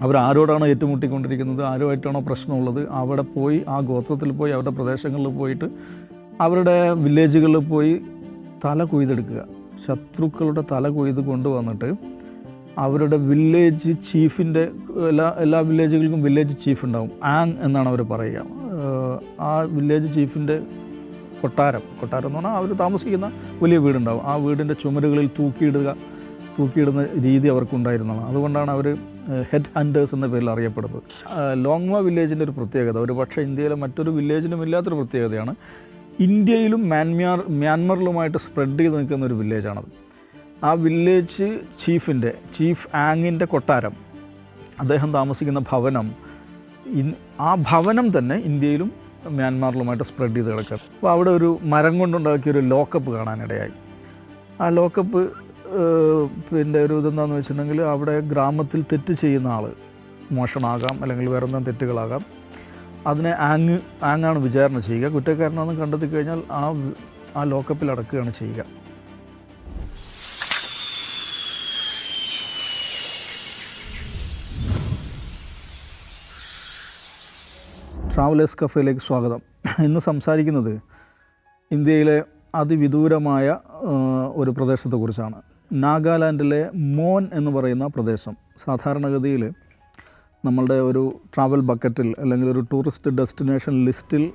അവർ ആരോടാണോ ഏറ്റുമുട്ടിക്കൊണ്ടിരിക്കുന്നത്? ആരുമായിട്ടാണോ പ്രശ്നമുള്ളത്? അവിടെ പോയി ആ ഗോത്രത്തിൽ പോയി അവരുടെ പ്രദേശങ്ങളിൽ പോയിട്ട് അവരുടെ വില്ലേജുകളിൽ പോയി തല കൊയ്തെടുക്കുക. ശത്രുക്കളുടെ തല കൊയ്ത് കൊണ്ടുവന്നിട്ട് അവരുടെ വില്ലേജ് ചീഫിന്റെ എല്ലാ എല്ലാ വില്ലേജുകൾക്കും വില്ലേജ് ചീഫ് ഉണ്ടാവും. ആങ് എന്നാണ് അവർ പറയുക. ആ വില്ലേജ് ചീഫിന്റെ കൊട്ടാരം. കൊട്ടാരം എന്ന് പറഞ്ഞാൽ അവർ താമസിക്കുന്ന വലിയ വീടുണ്ടാവും. ആ വീടിന്റെ ചുമരുകളിൽ തൂക്കിയിടുക. തൂക്കിയിടുന്ന രീതി അവർക്കുണ്ടായിരുന്നതാണ്. അതുകൊണ്ടാണ് അവർ ഹെഡ് ഹണ്ടേഴ്സ് എന്ന പേരിൽ അറിയപ്പെടുന്നത്. ലോങ്മ വില്ലേജിന്റെ ഒരു പ്രത്യേകത ഒരു പക്ഷേ ഇന്ത്യയിലെ മറ്റൊരു വില്ലേജിനും ഇല്ലാത്തൊരു പ്രത്യേകതയാണ്. ഇന്ത്യയിലും മ്യാൻമാർ മ്യാൻമറിലുമായിട്ട് സ്പ്രെഡ് ചെയ്ത് നിൽക്കുന്ന ഒരു വില്ലേജാണത് ആ വില്ലേജ് ചീഫിന്റെ ചീഫ് ആങ്ങിന്റെ കൊട്ടാരം അദ്ദേഹം താമസിക്കുന്ന ഭവനം ആ ഭവനം തന്നെ ഇന്ത്യയിലും മ്യാൻമാറിലുമായിട്ട് സ്പ്രെഡ് ചെയ്ത് കിടക്കുക അപ്പോൾ അവിടെ ഒരു മരം കൊണ്ടുണ്ടാക്കിയ ഒരു ലോക്കപ്പ് കാണാനിടയായി. ആ ലോക്കപ്പ് പിന്നെ ഒരു ഇതെന്താണെന്ന് വെച്ചിട്ടുണ്ടെങ്കിൽ അവിടെ ഗ്രാമത്തിൽ തെറ്റ് ചെയ്യുന്ന ആൾ മോഷണമാകാം അല്ലെങ്കിൽ വേറെ എന്തെങ്കിലും തെറ്റുകളാകാം. അതിനെ ആങ് ആങ്ങാണ് വിചാരണ ചെയ്യുക. കുറ്റക്കാരനാണെന്ന് കണ്ടെത്തി കഴിഞ്ഞാൽ ആ ആ ലോക്കപ്പിൽ അടക്കുകയാണ് ചെയ്യുക. ട്രാവലേഴ്സ് കഫേയിലേക്ക് സ്വാഗതം. ഇന്ന് സംസാരിക്കുന്നത് ഇന്ത്യയിലെ അതിവിദൂരമായ ഒരു പ്രദേശത്തെക്കുറിച്ചാണ്. നാഗാലാൻഡിലെ മോൻ എന്ന് പറയുന്ന പ്രദേശം സാധാരണഗതിയിൽ നമ്മളുടെ ഒരു ട്രാവൽ ബക്കറ്റിൽ അല്ലെങ്കിൽ ഒരു ടൂറിസ്റ്റ് ഡെസ്റ്റിനേഷൻ ലിസ്റ്റിൽ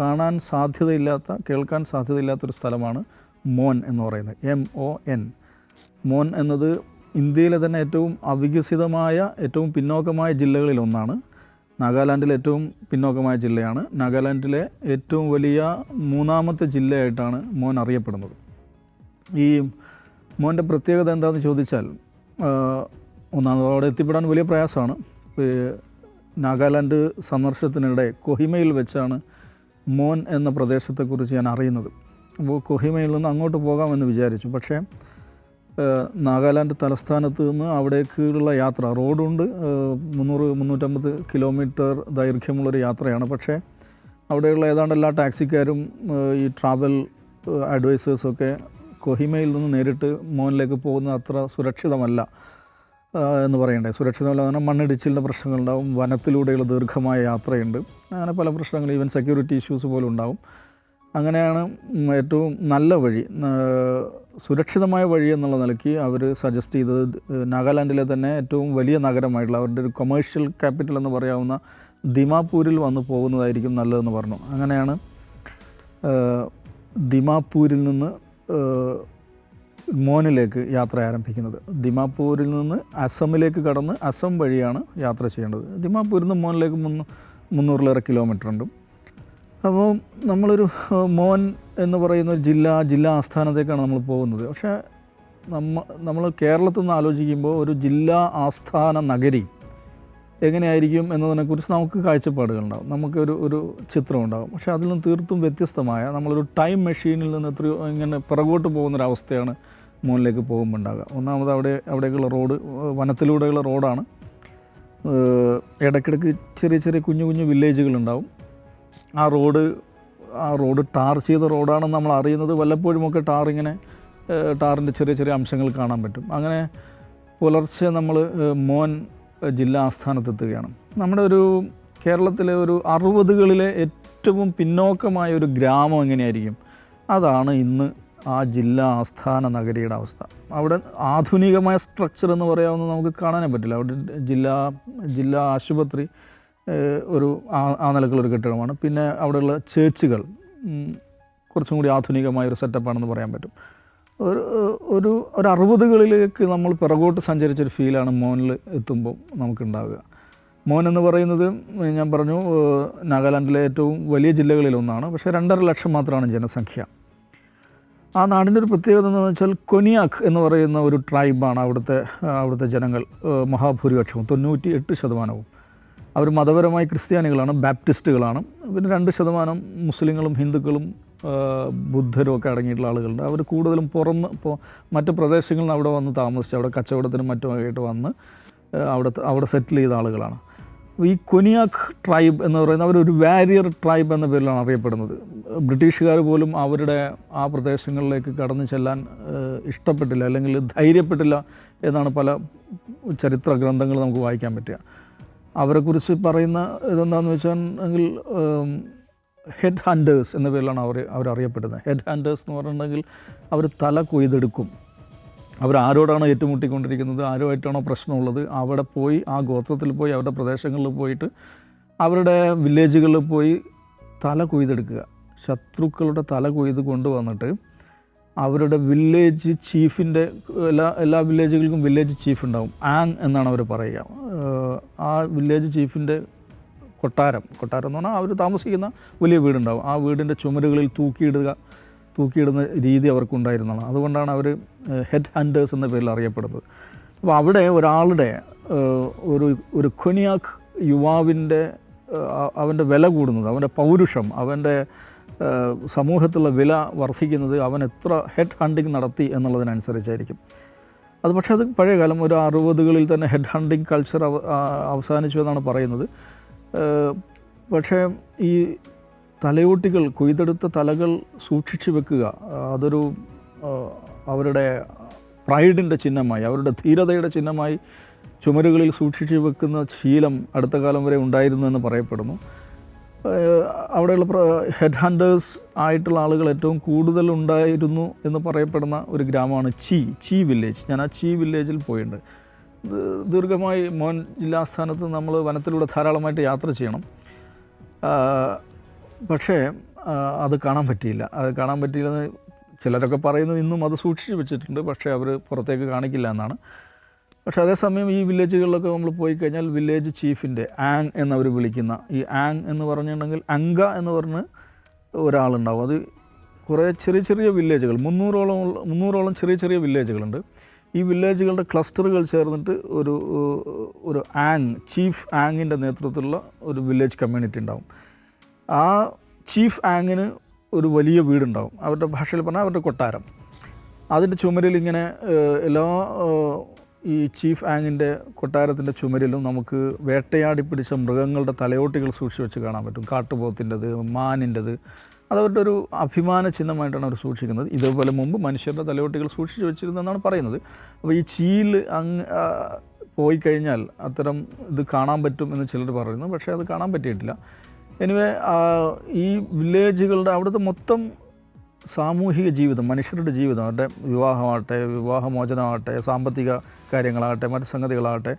കാണാൻ സാധ്യതയില്ലാത്ത കേൾക്കാൻ സാധ്യതയില്ലാത്തൊരു സ്ഥലമാണ് മോൻ എന്ന് പറയുന്നത്. എം ഒ എൻ മോൻ എന്നത് ഇന്ത്യയിലെ തന്നെ ഏറ്റവും അവികസിതമായ ഏറ്റവും പിന്നോക്കമായ ജില്ലകളിലൊന്നാണ് നാഗാലാൻഡിലെ ഏറ്റവും പിന്നോക്കമായ ജില്ലയാണ്. നാഗാലാൻഡിലെ ഏറ്റവും വലിയ മൂന്നാമത്തെ ജില്ലയായിട്ടാണ് മോൻ അറിയപ്പെടുന്നത്. ഈ മോന്റെ പ്രത്യേകത എന്താണെന്ന് ചോദിച്ചാൽ ഒന്നാമത് അവിടെ എത്തിപ്പെടാൻ വലിയ പ്രയാസമാണ്. നാഗാലാൻഡ് സന്ദർശനത്തിനിടെ കൊഹിമയിൽ വെച്ചാണ് മോൻ എന്ന പ്രദേശത്തെക്കുറിച്ച് ഞാൻ അറിയുന്നത്. അപ്പോൾ കൊഹിമയിൽ നിന്ന് അങ്ങോട്ട് പോകാമെന്ന് വിചാരിച്ചു. പക്ഷേ നാഗാലാൻഡ് തലസ്ഥാനത്ത് നിന്ന് അവിടേക്കുള്ള യാത്ര റോഡുണ്ട് മുന്നൂറ് മുന്നൂറ്റമ്പത് കിലോമീറ്റർ ദൈർഘ്യമുള്ളൊരു യാത്രയാണ്. പക്ഷേ അവിടെയുള്ള ഏതാണ്ട് എല്ലാ ടാക്സിക്കാരും ഈ ട്രാവൽ അഡ്വൈസേഴ്സൊക്കെ കൊഹിമയിൽ നിന്ന് നേരിട്ട് മോനിലേക്ക് പോകുന്നത് അത്ര സുരക്ഷിതമല്ല എന്ന് പറയണ്ടേ. സുരക്ഷിതമല്ല അങ്ങനെ മണ്ണിടിച്ചിലിന്റെ പ്രശ്നങ്ങളുണ്ടാവും വനത്തിലൂടെയുള്ള ദീർഘമായ യാത്രയുണ്ട്. അങ്ങനെ പല പ്രശ്നങ്ങൾ ഈവൻ സെക്യൂരിറ്റി ഇഷ്യൂസ് പോലും ഉണ്ടാവും. അങ്ങനെയാണ് ഏറ്റവും നല്ല വഴി. സുരക്ഷിതമായ വഴി എന്നുള്ള നിലയ്ക്ക് അവർ സജസ്റ്റ് ചെയ്തത് നാഗാലാൻഡിലെ തന്നെ ഏറ്റവും വലിയ നഗരമായിട്ടുള്ള അവരുടെ ഒരു കൊമേഴ്ഷ്യൽ ക്യാപിറ്റൽ എന്ന് പറയാവുന്ന ദിമാപൂരിൽ വന്ന് പോകുന്നതായിരിക്കും നല്ലതെന്ന് പറഞ്ഞു. അങ്ങനെയാണ് ദിമാപൂരിൽ നിന്ന് മോനിലേക്ക് യാത്ര ആരംഭിക്കുന്നത്. ദിമാപൂരിൽ നിന്ന് അസമിലേക്ക് കടന്ന് അസം വഴിയാണ് യാത്ര ചെയ്യേണ്ടത്. ദിമാപൂരിൽ നിന്ന് മോനിലേക്ക് മുന്ന് മുന്നൂറിലേറെ കിലോമീറ്റർ ഉണ്ട്. അപ്പോൾ നമ്മളൊരു മോൻ എന്ന് പറയുന്ന ജില്ല ജില്ലാ ആസ്ഥാനത്തേക്കാണ് നമ്മൾ പോകുന്നത്. പക്ഷേ നമ്മ നമ്മൾ കേരളത്തിൽ നിന്ന് ആലോചിക്കുമ്പോൾ ഒരു ജില്ലാ ആസ്ഥാന നഗരി എങ്ങനെയായിരിക്കും എന്നതിനെക്കുറിച്ച് നമുക്ക് കാഴ്ചപ്പാടുകളുണ്ടാകും നമുക്കൊരു ഒരു ചിത്രം ഉണ്ടാകും പക്ഷേ അതിൽ നിന്ന് തീർത്തും വ്യത്യസ്തമായ നമ്മളൊരു ടൈം മെഷീനിൽ നിന്ന് എത്രയോ ഇങ്ങനെ പിറകോട്ട് പോകുന്നൊരവസ്ഥയാണ് മുകളിലേക്ക് പോകുമ്പോൾ ഉണ്ടാകുക ഒന്നാമത് അവിടെ അവിടേക്കുള്ള റോഡ് വനത്തിലൂടെയുള്ള റോഡാണ്. ഇടയ്ക്കിടയ്ക്ക് ചെറിയ ചെറിയ കുഞ്ഞു കുഞ്ഞു വില്ലേജുകളുണ്ടാവും. ആ റോഡ് ആ റോഡ് ടാർ ചെയ്ത റോഡാണെന്ന് നമ്മൾ അറിയുന്നത് വല്ലപ്പോഴുമൊക്കെ ടാർ ഇങ്ങനെ ടാറിന്റെ ചെറിയ ചെറിയ അംശങ്ങൾ കാണാൻ പറ്റും. അങ്ങനെ പുലർച്ചെ നമ്മൾ മോൻ ജില്ലാ ആസ്ഥാനത്തെത്തുകയാണ്. നമ്മുടെ ഒരു കേരളത്തിലെ ഒരു അറുപതുകളിലെ ഏറ്റവും പിന്നോക്കമായ ഒരു ഗ്രാമം എങ്ങനെയായിരിക്കും? അതാണ് ഇന്ന് ആ ജില്ലാ ആസ്ഥാന നഗരിയുടെ അവസ്ഥ. അവിടെ ആധുനികമായ സ്ട്രക്ചർ എന്ന് പറയാവുന്ന നമുക്ക് കാണാനേ പറ്റില്ല. അവിടെ ജില്ലാ ജില്ലാ ആശുപത്രി ഒരു ആ നിലക്കുള്ളൊരു കെട്ടിടമാണ്. പിന്നെ അവിടെയുള്ള ചേർച്ചുകൾ കുറച്ചും കൂടി ആധുനികമായ ഒരു സെറ്റപ്പാണെന്ന് പറയാൻ പറ്റും. ഒരു ഒരു ഒരു അറുപതുകളിലേക്ക് നമ്മൾ പിറകോട്ട് സഞ്ചരിച്ചൊരു ഫീലാണ് മോനിൽ എത്തുമ്പോൾ നമുക്കുണ്ടാവുക. മോൻ എന്ന് പറയുന്നത് ഞാൻ പറഞ്ഞു നാഗാലാൻഡിലെ ഏറ്റവും വലിയ ജില്ലകളിലൊന്നാണ് പക്ഷേ രണ്ടര ലക്ഷം മാത്രമാണ് ജനസംഖ്യ. ആ നാടിന്റെ ഒരു പ്രത്യേകത എന്ന് വെച്ചാൽ കൊനിയാക്ക് എന്ന് പറയുന്ന ഒരു ട്രൈബാണ് അവിടുത്തെ അവിടുത്തെ ജനങ്ങൾ മഹാഭൂരിപക്ഷവും തൊണ്ണൂറ്റി എട്ട് ശതമാനവും. അവർ മതപരമായി ക്രിസ്ത്യാനികളാണ് ബാപ്റ്റിസ്റ്റുകളാണ്. പിന്നെ രണ്ട് ശതമാനം മുസ്ലിങ്ങളും ഹിന്ദുക്കളും ബുദ്ധരും ഒക്കെ അടങ്ങിയിട്ടുള്ള ആളുകളുണ്ട്. അവർ കൂടുതലും പുറന്ന് ഇപ്പോൾ മറ്റ് പ്രദേശങ്ങളിൽ നിന്ന് അവിടെ വന്ന് താമസിച്ച് അവിടെ കച്ചവടത്തിനും മറ്റുമായിട്ട് വന്ന് അവിടെ അവിടെ സെറ്റിൽ ചെയ്ത ആളുകളാണ്. ഈ കൊനിയാക്ക് ട്രൈബ് എന്ന് പറയുന്ന അവരൊരു വാരിയർ ട്രൈബ് എന്ന പേരിലാണ് അറിയപ്പെടുന്നത്. ബ്രിട്ടീഷുകാർ പോലും അവരുടെ ആ പ്രദേശങ്ങളിലേക്ക് കടന്നു ചെല്ലാൻ ഇഷ്ടപ്പെട്ടില്ല അല്ലെങ്കിൽ ധൈര്യപ്പെട്ടില്ല എന്നാണ് പല ചരിത്ര ഗ്രന്ഥങ്ങൾ നമുക്ക് വായിക്കാൻ പറ്റുക. അവരെക്കുറിച്ച് പറയുന്ന ഇതെന്താണെന്ന് വെച്ചാൽ ഹെഡ് ഹാൻഡേഴ്സ് എന്ന പേരിലാണ് അവർ അവരറിയപ്പെടുന്നത്. ഹെഡ് ഹാൻഡേഴ്സ് എന്ന് പറഞ്ഞിട്ടുണ്ടെങ്കിൽ അവർ തല കൊയ്തെടുക്കും. അവർ ആരോടാണ് ഏറ്റുമുട്ടിക്കൊണ്ടിരിക്കുന്നത്? ആരുമായിട്ടാണോ പ്രശ്നമുള്ളത്? അവിടെ പോയി ആ ഗോത്രത്തിൽ പോയി അവരുടെ പ്രദേശങ്ങളിൽ പോയിട്ട് അവരുടെ വില്ലേജുകളിൽ പോയി തല കൊയ്തെടുക്കുക. ശത്രുക്കളുടെ തല കൊയ്ത് കൊണ്ടുവന്നിട്ട് അവരുടെ വില്ലേജ് ചീഫിന്റെ എല്ലാ എല്ലാ വില്ലേജുകൾക്കും വില്ലേജ് ചീഫ് ഉണ്ടാവും. ആങ് എന്നാണ് അവർ പറയുക. ആ വില്ലേജ് ചീഫിന്റെ കൊട്ടാരം. കൊട്ടാരം എന്ന് പറഞ്ഞാൽ അവർ താമസിക്കുന്ന വലിയ വീടുണ്ടാവും. ആ വീടിന്റെ ചുമരുകളിൽ തൂക്കിയിടുക തൂക്കിയിടുന്ന രീതി അവർക്കുണ്ടായിരുന്നതാണ്. അതുകൊണ്ടാണ് അവർ ഹെഡ് ഹണ്ടേഴ്സ് എന്ന പേരിൽ അറിയപ്പെടുന്നത്. അപ്പോൾ അവിടെ ഒരാളുടെ ഒരു ഒരു ഖുനിയാഖ് യുവാവിന്റെ അവന്റെ വില കൂടുന്നത് അവന്റെ പൗരുഷം അവന്റെ സമൂഹത്തിലുള്ള വില വർദ്ധിക്കുന്നത് അവൻ എത്ര ഹെഡ് ഹണ്ടിങ് നടത്തി എന്നുള്ളതിനനുസരിച്ചായിരിക്കും. അത് പക്ഷേ അത് പഴയ കാലം ഒരു അറുപതുകളിൽ തന്നെ ഹെഡ് ഹണ്ടിങ് കൾച്ചർ അവ അവസാനിച്ചു എന്നാണ് പറയുന്നത്. പക്ഷേ ഈ തലയോട്ടികൾ കൊയ്തെടുത്ത തലകൾ സൂക്ഷിച്ചു വെക്കുക അതൊരു അവരുടെ പ്രൈഡിന്റെ ചിഹ്നമായി അവരുടെ ധീരതയുടെ ചിഹ്നമായി ചുമരുകളിൽ സൂക്ഷിച്ചു വെക്കുന്ന ശീലം അടുത്ത കാലം വരെ ഉണ്ടായിരുന്നു എന്ന് പറയപ്പെടുന്നു. അവിടെയുള്ള ഹെഡ് ഹണ്ടേഴ്സ് ആയിട്ടുള്ള ആളുകൾ ഏറ്റവും കൂടുതൽ ഉണ്ടായിരുന്നു എന്ന് പറയപ്പെടുന്ന ഒരു ഗ്രാമമാണ് ചീ ചീ വില്ലേജ്. ഞാൻ ആ ചീ വില്ലേജിൽ പോയിട്ടുണ്ട്. ദീർഘമായി മോൻ ജില്ലാസ്ഥാനത്ത് നമ്മൾ വനത്തിലൂടെ ധാരാളമായിട്ട് യാത്ര ചെയ്യണം. പക്ഷേ അത് കാണാൻ പറ്റിയില്ല. അത് കാണാൻ പറ്റിയില്ലെന്ന് ചിലരൊക്കെ പറയുന്നത് ഇന്നും അത് സൂക്ഷിച്ചു വെച്ചിട്ടുണ്ട്. പക്ഷേ അവർ പുറത്തേക്ക് കാണിക്കില്ല എന്നാണ്. പക്ഷേ അതേസമയം ഈ വില്ലേജുകളിലൊക്കെ നമ്മൾ പോയി കഴിഞ്ഞാൽ വില്ലേജ് ചീഫിന്റെ ആങ് എന്നവർ വിളിക്കുന്ന ഈ ആങ് എന്ന് പറഞ്ഞിട്ടുണ്ടെങ്കിൽ അങ്ക എന്ന് പറഞ്ഞ് ഒരാളുണ്ടാവും. അത് കുറേ ചെറിയ ചെറിയ വില്ലേജുകൾ മുന്നൂറോളം മുന്നൂറോളം ചെറിയ ചെറിയ വില്ലേജുകളുണ്ട്. ഈ വില്ലേജുകളുടെ ക്ലസ്റ്ററുകൾ ചേർന്നിട്ട് ഒരു ഒരു ആങ് ചീഫ് ആങ്ങിന്റെ നേതൃത്വത്തിലുള്ള ഒരു വില്ലേജ് കമ്മ്യൂണിറ്റി ഉണ്ടാവും. ആ ചീഫ് ആങ്ങിന് ഒരു വലിയ വീടുണ്ടാവും. അവരുടെ ഭാഷയിൽ പറഞ്ഞാൽ അവരുടെ കൊട്ടാരം. അതിന്റെ ചുമരിൽ ഇങ്ങനെ എല്ലാ ഈ ചീഫ് ആങ്ങിന്റെ കൊട്ടാരത്തിന്റെ ചുമരിലും നമുക്ക് വേട്ടയാടി പിടിച്ച മൃഗങ്ങളുടെ തലയോട്ടികൾ സൂക്ഷിച്ച് വെച്ച് കാണാൻ പറ്റും. കാട്ടുപോത്തിന്റെത് മാനിന്റെത്. അത് അവരുടെ ഒരു അഭിമാന ചിഹ്നമായിട്ടാണ് അവർ സൂക്ഷിക്കുന്നത്. ഇതേപോലെ മുമ്പ് മനുഷ്യരുടെ തലയോട്ടികൾ സൂക്ഷിച്ചു വെച്ചിരുന്നെന്നാണ് പറയുന്നത്. അപ്പോൾ ഈ ചീൽ അങ്ങ് പോയി കഴിഞ്ഞാൽ അത്തരം ഇത് കാണാൻ പറ്റും എന്ന് ചിലർ പറയുന്നു. പക്ഷേ അത് കാണാൻ പറ്റിയിട്ടില്ല. എനിവേ ഈ വില്ലേജുകളുടെ അവിടുത്തെ മൊത്തം സാമൂഹിക ജീവിതം മനുഷ്യരുടെ ജീവിതം അവരുടെ വിവാഹമാകട്ടെ വിവാഹമോചനമാകട്ടെ സാമ്പത്തിക കാര്യങ്ങളാകട്ടെ മറ്റ് സംഗതികളാകട്ടെ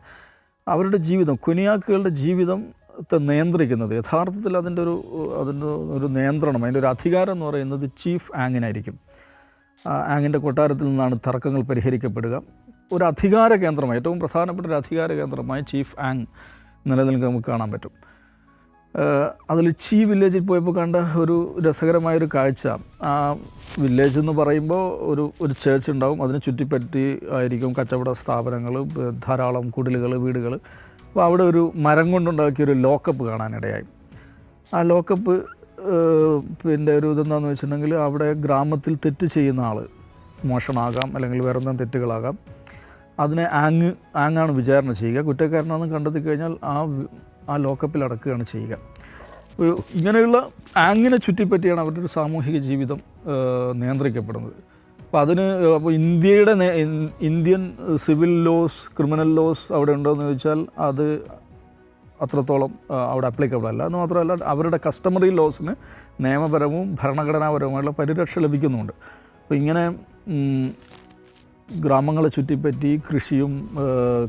അവരുടെ ജീവിതം കുനിയാക്കുകളുടെ ജീവിതത്തെ നിയന്ത്രിക്കുന്നത്. യഥാർത്ഥത്തിൽ അതിന്റെ ഒരു അതിന്റെ ഒരു നിയന്ത്രണം അതിന്റെ ഒരു അധികാരം എന്ന് പറയുന്നത് ചീഫ് ആങ്ങിനായിരിക്കും. ആങ്ങിന്റെ കൊട്ടാരത്തിൽ നിന്നാണ് തർക്കങ്ങൾ പരിഹരിക്കപ്പെടുക. ഒരു അധികാര കേന്ദ്രമായി ഏറ്റവും പ്രധാനപ്പെട്ട ഒരു അധികാര കേന്ദ്രമായി ചീഫ് ആങ് നിലനിൽക്കുക നമുക്ക് കാണാൻ പറ്റും. അതിൽ ചീ വില്ലേജിൽ പോയപ്പോൾ കണ്ട ഒരു രസകരമായൊരു കാഴ്ച. ആ വില്ലേജ് എന്ന് പറയുമ്പോൾ ഒരു ഒരു ചേർച്ച് ഉണ്ടാവും. അതിനെ ചുറ്റിപ്പറ്റി ആയിരിക്കും കച്ചവട സ്ഥാപനങ്ങൾ ധാരാളം കുടിലുകൾ വീടുകൾ. അപ്പോൾ അവിടെ ഒരു മരം കൊണ്ടുണ്ടാക്കിയ ഒരു ലോക്കപ്പ് കാണാനിടയായി. ആ ലോക്കപ്പ് പിന്നെ ഒരു ഇതെന്താണെന്ന് വെച്ചിട്ടുണ്ടെങ്കിൽ അവിടെ ഗ്രാമത്തിൽ തെറ്റ് ചെയ്യുന്ന ആൾ മോഷണമാകാം അല്ലെങ്കിൽ വേറെ എന്തെങ്കിലും തെറ്റുകളാകാം അതിനെ ആങ് ആങ്ങാണ് വിചാരണ ചെയ്യുക. കുറ്റക്കാരനാണെന്ന് കണ്ടെത്തി കഴിഞ്ഞാൽ ആ ആ ലോക്കപ്പിൽ അടക്കുകയാണ് ചെയ്യുക. ഇങ്ങനെയുള്ള ആങ്ങിനെ ചുറ്റിപ്പറ്റിയാണ് അവരുടെ ഒരു സാമൂഹിക ജീവിതം നിയന്ത്രിക്കപ്പെടുന്നത്. അപ്പോൾ അതിന് അപ്പോൾ ഇന്ത്യയുടെ Indian civil laws criminal laws അവിടെ ഉണ്ടോ എന്ന് ചോദിച്ചാൽ അത് അത്രത്തോളം അവിടെ അപ്ലിക്കബിൾ അല്ല. എന്ന് മാത്രമല്ല അവരുടെ കസ്റ്റമറി ലോസിന് നിയമപരവും ഭരണഘടനാപരവുമായുള്ള പരിരക്ഷ ലഭിക്കുന്നുണ്ട്. അപ്പോൾ ഇങ്ങനെ ഗ്രാമങ്ങളെ ചുറ്റിപ്പറ്റി കൃഷിയും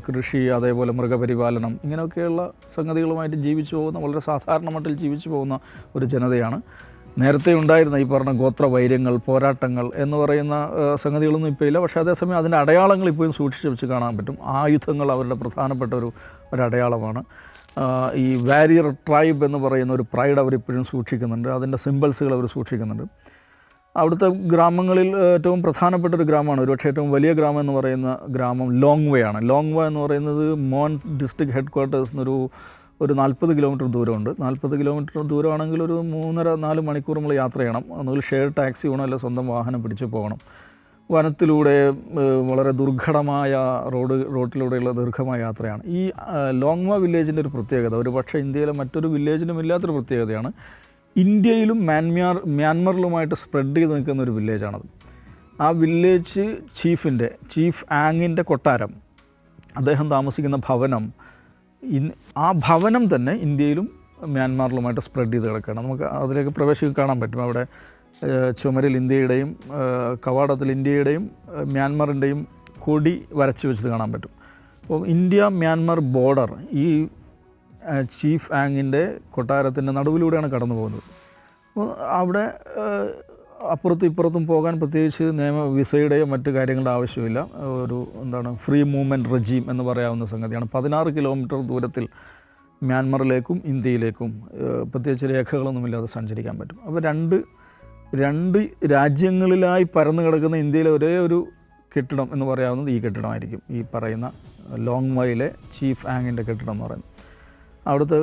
കൃഷി അതേപോലെ മൃഗപരിപാലനം ഇങ്ങനെയൊക്കെയുള്ള സംഗതികളുമായിട്ട് ജീവിച്ചു പോകുന്ന വളരെ സാധാരണ മട്ടിൽ ജീവിച്ചു പോകുന്ന ഒരു ജനതയാണ്. നേരത്തെ ഉണ്ടായിരുന്ന ഈ പറഞ്ഞ ഗോത്ര വൈര്യങ്ങൾ പോരാട്ടങ്ങൾ എന്ന് പറയുന്ന സംഗതികളൊന്നും ഇപ്പോൾ ഇല്ല. പക്ഷേ അതേസമയം അതിന്റെ അടയാളങ്ങൾ ഇപ്പോഴും സൂക്ഷിച്ച് വെച്ച് കാണാൻ പറ്റും. ആയുധങ്ങൾ അവരുടെ പ്രധാനപ്പെട്ട ഒരു ഒരു അടയാളമാണ്. ഈ വാരിയർ ട്രൈബ് എന്ന് പറയുന്ന ഒരു പ്രൈഡ് അവരിപ്പോഴും സൂക്ഷിക്കുന്നുണ്ട്. അതിന്റെ സിമ്പിൾസുകൾ അവർ സൂക്ഷിക്കുന്നുണ്ട്. അവിടുത്തെ ഗ്രാമങ്ങളിൽ ഏറ്റവും പ്രധാനപ്പെട്ട ഒരു ഗ്രാമമാണ്. ഒരുപക്ഷെ ഏറ്റവും വലിയ ഗ്രാമം എന്ന് പറയുന്ന ഗ്രാമം ലോങ് വേ ആണ് ലോങ് വേ എന്ന് പറയുന്നത് മോൺ ഡിസ്ട്രിക്ട് ഹെഡ് ക്വാർട്ടേഴ്സ് എന്നൊരു ഒരു നാൽപ്പത് കിലോമീറ്റർ ദൂരമുണ്ട്. നാൽപ്പത് കിലോമീറ്റർ ദൂരമാണെങ്കിൽ ഒരു മൂന്നര നാല് മണിക്കൂർ നമ്മൾ യാത്ര ചെയ്യണം. ഒന്നുകിൽ ഷെയർ ടാക്സി വേണം അല്ലെങ്കിൽ സ്വന്തം വാഹനം പിടിച്ച് പോകണം. വനത്തിലൂടെ വളരെ ദുർഘടമായ റോഡ് റോട്ടിലൂടെയുള്ള ദീർഘമായ യാത്രയാണ്. ഈ ലോങ്മ വില്ലേജിന്റെ ഒരു പ്രത്യേകത ഒരു പക്ഷേ ഇന്ത്യയിലെ മറ്റൊരു വില്ലേജിനും ഇല്ലാത്തൊരു പ്രത്യേകതയാണ്. ഇന്ത്യയിലും മ്യാൻമാർ മ്യാൻമറിലുമായിട്ട് സ്പ്രെഡ് ചെയ്ത് നിൽക്കുന്ന ഒരു വില്ലേജാണത്. ആ വില്ലേജ് ചീഫിന്റെ ചീഫ് ആങ്ങിന്റെ കൊട്ടാരം അദ്ദേഹം താമസിക്കുന്ന ഭവനം ഇൻ ആ ഭവനം തന്നെ ഇന്ത്യയിലും മ്യാൻമാറിലുമായിട്ട് സ്പ്രെഡ് ചെയ്ത് കിടക്കുകയാണ്. നമുക്ക് അതിലേക്ക് പ്രവേശിക്കാൻ കാണാൻ പറ്റും. അവിടെ ചുമരിൽ ഇന്ത്യയുടെയും കവാടത്തിൽ ഇന്ത്യയുടെയും മ്യാൻമറിന്റെയും കൊടി വരച്ച് വെച്ചത് കാണാൻ പറ്റും. അപ്പോൾ ഇന്ത്യ മ്യാൻമർ ബോർഡർ ഈ ചീഫ് ആങ്ങിന്റെ കൊട്ടാരത്തിന്റെ നടുവിലൂടെയാണ് കടന്നു പോകുന്നത് അപ്പോൾ അവിടെ അപ്പുറത്തും ഇപ്പുറത്തും പോകാൻ പ്രത്യേകിച്ച് നിയമ വിസയുടെയോ മറ്റു കാര്യങ്ങളുടെ ആവശ്യമില്ല. ഒരു എന്താണ് ഫ്രീ മൂവ്മെന്റ് റെജീം എന്ന് പറയാവുന്ന സംഗതിയാണ്. പതിനാറ് കിലോമീറ്റർ ദൂരത്തിൽ മ്യാൻമറിലേക്കും ഇന്ത്യയിലേക്കും പ്രത്യേകിച്ച് രേഖകളൊന്നുമില്ലാതെ സഞ്ചരിക്കാൻ പറ്റും. അപ്പോൾ രണ്ട് രണ്ട് രാജ്യങ്ങളിലായി പരന്നു കിടക്കുന്ന ഇന്ത്യയിലെ ഒരേ ഒരു കെട്ടിടം എന്ന് പറയാവുന്നത് ഈ കെട്ടിടമായിരിക്കും. ഈ പറയുന്ന ലോങ് മൈലെ ചീഫ് ആങ്ങിന്റെ കെട്ടിടം എന്ന് പറയുന്നത്. അവിടുത്തെ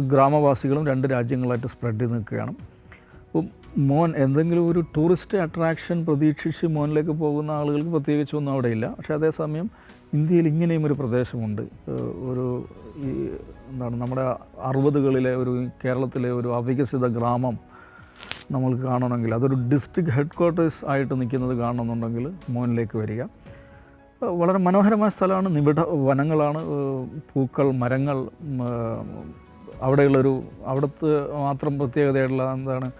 ഗ്രാമവാസികളും രണ്ട് രാജ്യങ്ങളായിട്ട് സ്പ്രെഡ് ചെയ്ത് നിൽക്കുകയാണ്. മോൻ എന്തെങ്കിലും ഒരു ടൂറിസ്റ്റ് അട്രാക്ഷൻ പ്രതീക്ഷിച്ച് മോനിലേക്ക് പോകുന്ന ആളുകൾക്ക് പ്രത്യേകിച്ച് ഒന്നും അവിടെ ഇല്ല. പക്ഷേ അതേസമയം ഇന്ത്യയിൽ ഇങ്ങനെയും ഒരു പ്രദേശമുണ്ട്. ഒരു ഈ എന്താണ് നമ്മുടെ അറുപതുകളിലെ ഒരു കേരളത്തിലെ ഒരു അവികസിത ഗ്രാമം നമ്മൾക്ക് കാണണമെങ്കിൽ അതൊരു ഡിസ്ട്രിക്ട് ഹെഡ് ക്വാർട്ടേഴ്സ് ആയിട്ട് നിൽക്കുന്നത് കാണണമെന്നുണ്ടെങ്കിൽ മോനിലേക്ക് വരിക. വളരെ മനോഹരമായ സ്ഥലമാണ്. നിബിഡ വനങ്ങളാണ്. പൂക്കൾ മരങ്ങൾ അവിടെയുള്ളൊരു അവിടുത്തെ മാത്രം പ്രത്യേകതയുള്ള എന്താണ്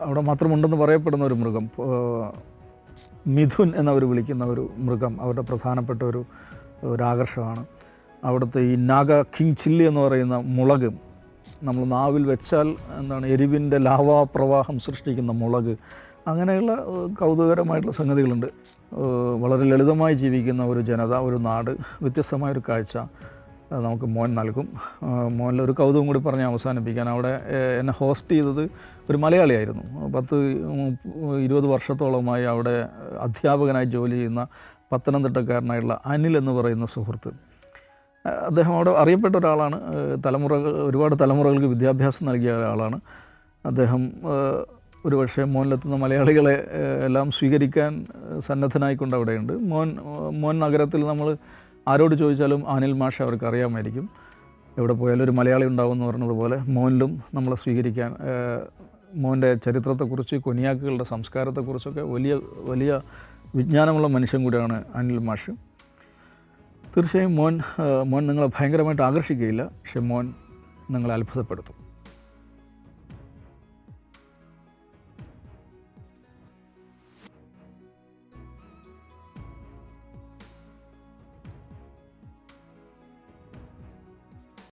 അവിടെ മാത്രമുണ്ടെന്ന് പറയപ്പെടുന്ന ഒരു മൃഗം മിഥുൻ എന്നവർ വിളിക്കുന്ന ഒരു മൃഗം അവരുടെ പ്രധാനപ്പെട്ട ഒരു ഒരാകർഷമാണ് അവിടുത്തെ ഈ നാഗ കിങ് ചില്ലി എന്ന് പറയുന്ന മുളക് നമ്മൾ നാവിൽ വെച്ചാൽ എന്താണ് എരിവിന്റെ ലാവാ പ്രവാഹം സൃഷ്ടിക്കുന്ന മുളക് അങ്ങനെയുള്ള കൗതുകകരമായിട്ടുള്ള സംഗതികളുണ്ട്. വളരെ ലളിതമായി ജീവിക്കുന്ന ഒരു ജനത ഒരു നാട് വ്യത്യസ്തമായൊരു കാഴ്ച. നമുക്ക് മോൻ നൽകും. മോനിൽ ഒരു കൗതുകം കൂടി പറഞ്ഞ് അവസാനിപ്പിക്കാൻ. അവിടെ എന്നെ ഹോസ്റ്റ് ചെയ്തത് ഒരു മലയാളിയായിരുന്നു. പത്ത് ഇരുപത് വർഷത്തോളമായി അവിടെ അധ്യാപകനായി ജോലി ചെയ്യുന്ന പത്തനംതിട്ടക്കാരനായിട്ടുള്ള അനിൽ എന്ന് പറയുന്ന സുഹൃത്ത്. അദ്ദേഹം അവിടെ അറിയപ്പെട്ട ഒരാളാണ്. തലമുറ ഒരുപാട് തലമുറകൾക്ക് വിദ്യാഭ്യാസം നൽകിയ ഒരാളാണ്. അദ്ദേഹം ഒരു ഒരുപക്ഷെ മോനിലെത്തുന്ന മലയാളികളെ എല്ലാം സ്വീകരിക്കാൻ സന്നദ്ധനായിക്കൊണ്ട് അവിടെയുണ്ട്. മോൻ മോൻ നഗരത്തിൽ നമ്മൾ ആരോട് ചോദിച്ചാലും അനിൽ മാഷ അവർക്ക് അറിയാമായിരിക്കും. എവിടെ പോയാലും ഒരു മലയാളി ഉണ്ടാവും എന്ന് പറഞ്ഞതുപോലെ മോനിലും നമ്മളെ സ്വീകരിക്കാൻ മോന്റെ ചരിത്രത്തെക്കുറിച്ച് കൊനിയാക്കുകളുടെ സംസ്കാരത്തെക്കുറിച്ചൊക്കെ വലിയ വലിയ വിജ്ഞാനമുള്ള മനുഷ്യൻ കൂടിയാണ് അനിൽ മാഷ്. തീർച്ചയായും മോൻ മോൻ നിങ്ങളെ ഭയങ്കരമായിട്ട് ആകർഷിക്കുകയില്ല. പക്ഷെ മോൻ നിങ്ങളെ അത്ഭുതപ്പെടുത്തും.